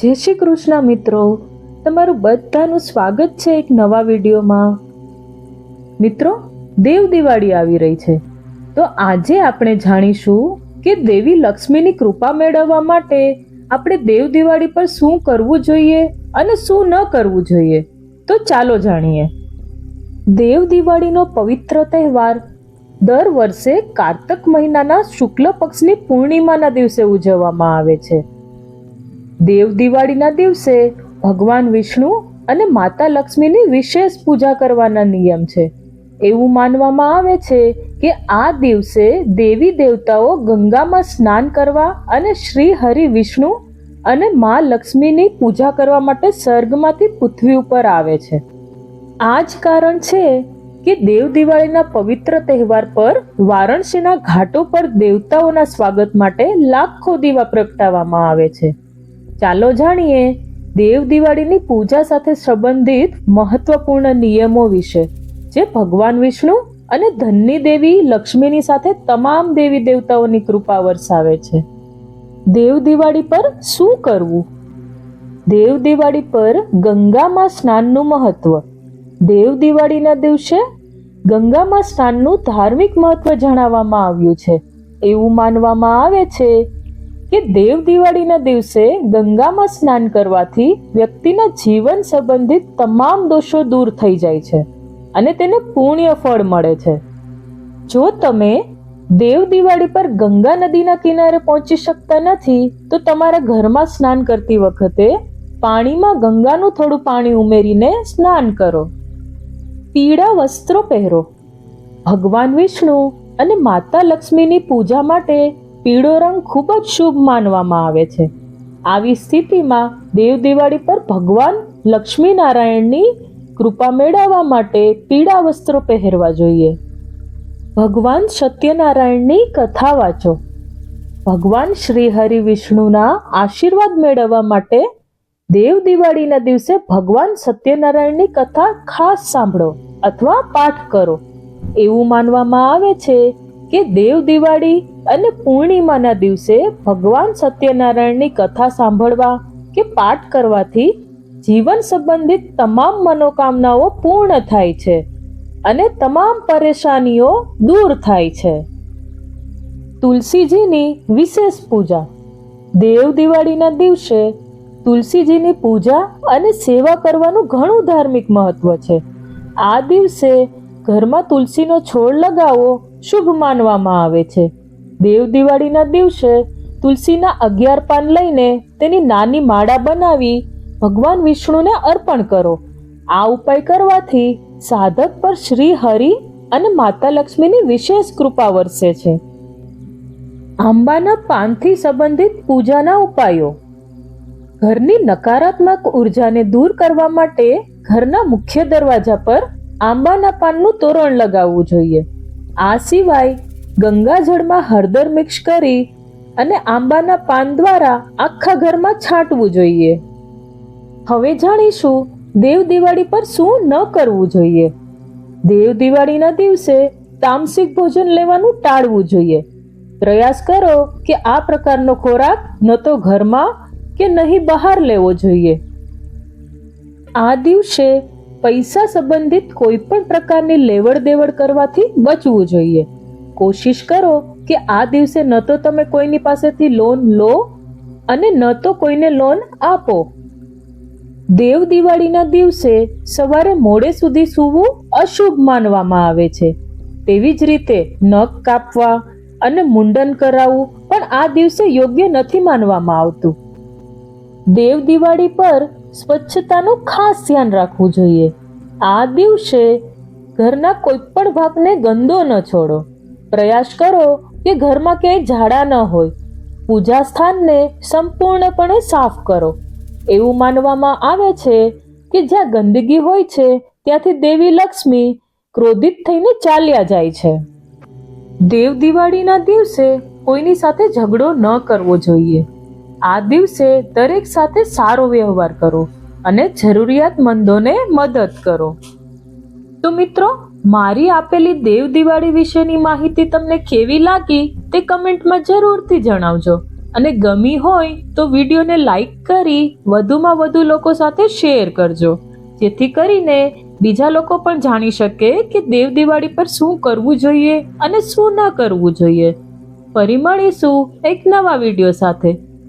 જય શ્રી કૃષ્ણ મિત્રો. તમારું બધાનું સ્વાગત છે એક નવા વિડીયોમાં. મિત્રો, દેવ દિવાળી આવી રહી છે. તો આજે આપણે જાણીશું કે દેવી લક્ષ્મીની કૃપા મેળવવા માટે આપણે દેવ દિવાળી પર શું કરવું જોઈએ અને શું ન કરવું જોઈએ. તો ચાલો જાણીએ. દેવ દિવાળીનો પવિત્ર તહેવાર દર વર્ષે કાર્તક મહિનાના શુક્લ પક્ષની પૂર્ણિમાના દિવસે ઉજવવામાં આવે છે. દેવ દિવાળીના દિવસે ભગવાન વિષ્ણુ અને માતા લક્ષ્મીની વિશેષ પૂજા કરવાના નિયમ છે. એવું માનવામાં આવે છે કે આ દિવસે દેવી દેવતાઓ ગંગામાં સ્નાન કરવા અને શ્રી હરિ વિષ્ણુ અને મા લક્ષ્મીની પૂજા કરવા માટે સ્વર્ગમાંથી પૃથ્વી ઉપર આવે છે. આ જ કારણ છે કે દેવ દિવાળીના પવિત્ર તહેવાર પર વારાણસીના ઘાટો પર દેવતાઓના સ્વાગત માટે લાખો દીવા પ્રગટાવવામાં આવે છે. ચાલો જાણીએ દેવ દિવાળીની પૂજા સાથે સંબંધિત મહત્વપૂર્ણ નિયમો વિશે, જે ભગવાન વિષ્ણુ અને ધનની દેવી લક્ષ્મીની સાથે તમામ દેવી દેવતાઓની કૃપા વરસાવે છે. દેવ દિવાળી પર શું કરવું? દેવ દિવાળી પર ગંગામાં સ્નાનનું મહત્વ. દેવ દિવાળીના દિવસે ગંગામાં સ્નાનનું ધાર્મિક મહત્વ જણાવવામાં આવ્યું છે. એવું માનવામાં આવે છે કે દેવ દિવાળીના દિવસે ગંગામાં સ્નાન કરવાથી વ્યક્તિના જીવન સંબંધિત તમામ દોષો દૂર થઈ જાય છે અને તેને પુણ્ય ફળ મળે છે. જો તમે દેવ દિવાળી પર ગંગા નદીના કિનારે પહોંચી શકતા નથી, તો તમારા ઘરમાં સ્નાન કરતી વખતે પાણીમાં ગંગાનું થોડું પાણી ઉમેરીને સ્નાન કરો. પીળા વસ્ત્રો પહેરો. ભગવાન વિષ્ણુ અને માતા લક્ષ્મીની પૂજા માટે પીળો રંગ ખૂબ જ શુભ માનવામાં આવે છે. આવી સ્થિતિમાં દેવ દિવાળી પર ભગવાન લક્ષ્મી નારાયણની કૃપા મેળવવા માટે પીળા વસ્ત્રો પહેરવા જોઈએ. ભગવાન સત્યનારાયણની કથા વાંચો. ભગવાન શ્રી હરિ વિષ્ણુના આશીર્વાદ મેળવવા માટે દેવ દિવાળીના દિવસે ભગવાન સત્યનારાયણની કથા ખાસ સાંભળો અથવા પાઠ કરો. એવું માનવામાં આવે છે કે દેવ દિવાળી અને પૂર્ણિમાના દિવસે ભગવાન સત્યનારાયણની કથા સાંભળવા કે પાઠ કરવાથી જીવન સંબંધિત તમામ મનોકામનાઓ પૂર્ણ થાય છે અને તમામ પરેશાનીઓ દૂર થાય છે. તુલસીજીની વિશેષ પૂજા. દેવ દિવાળીના દિવસે તુલસીજીની પૂજા અને સેવા કરવાનું ઘણું ધાર્મિક મહત્વ છે. આ દિવસે ઘરમાં તુલસીનો છોડ લગાવવો શુભ માનવામાં આવે છે. દેવ દિવાળીના દિવસે તુલસીના અગિયાર પાન લઈને તેની નાની માળા બનાવી ભગવાન વિષ્ણુને અર્પણ કરો. આ ઉપાય કરવાથી સાધક પર શ્રી હરિ અને માતા લક્ષ્મીની વિશેષ કૃપા વરસે છે. આંબાના પાનથી સંબંધિત પૂજાના ઉપાયો. ઘરની નકારાત્મક ઉર્જાને દૂર કરવા માટે ઘરના મુખ્ય દરવાજા પર આંબાના પાનનું તોરણ લગાવવું જોઈએ. આ સિવાય ગંગાજળમાં હળદર મિક્સ કરી અને આંબાના પાન દ્વારા આખા ઘરમાં છાંટવું જોઈએ. હવે જાણીશું દેવ દિવાળી પર શું ન કરવું જોઈએ. દેવ દિવાળીના દિવસે તામસિક ભોજન લેવાનું ટાળવું જોઈએ. પ્રયાસ કરો કે આ પ્રકારનો ખોરાક ન તો ઘરમાં કે નહીં બહાર લેવો જોઈએ. આ દિવસે પૈસા સંબંધિત કોઈ પણ પ્રકારની લેવડ દેવડ કરવાથી બચવું જોઈએ. કોશિશ કરો કે આ દિવસે ન તો તમે કોઈની પાસેથી લોન લો અને ન તો કોઈને લોન આપો. દેવ દિવાળીના દિવસે સવારે મોડે સુધી સૂવું અશુભ માનવામાં આવે છે. તેવી જ રીતે નખ કાપવા અને મુંડન કરાવવું પણ આ દિવસે યોગ્ય નથી માનવામાં આવતું. દેવ દિવાળી પર સ્વચ્છતાનું ખાસ ધ્યાન રાખવું જોઈએ. આ દિવસે ઘરના કોઈ પણ ભાગને ગંદો ન છોડો. પ્રયાસ કરો કે ઘરમાં ક્યાંય ઝાડા ન હોય. પૂજા સ્થાનને સંપૂર્ણપણે સાફ કરો. એવું માનવામાં આવે છે કે જ્યાં ગંદકી હોય છે, ત્યાંથી દેવી લક્ષ્મી ક્રોધિત થઈને ચાલ્યા જાય છે. દેવ દિવાળીના દિવસે કોઈની સાથે ઝઘડો ન કરવો જોઈએ. આ દિવસે દરેક સાથે સારો વ્યવહાર કરો અને જરૂરિયાતમંદોને મદદ કરો. તો મિત્રો, મારી આપેલી દેવ દિવાળી વિશેની માહિતી તમને કેવી લાગી તે કમેન્ટમાં જરૂરથી જણાવજો. અને ગમી હોય તો વિડીયોને લાઈક કરી વધુમાં વધુ લોકો સાથે શેર કરજો. જેથી કરીને બીજા લોકો પણ જાણી શકે કે દેવ દિવાળી પર શું કરવું જોઈએ અને શું ના કરવું જોઈએ. ફરી મળીશું એક નવા વીડિયો સાથે.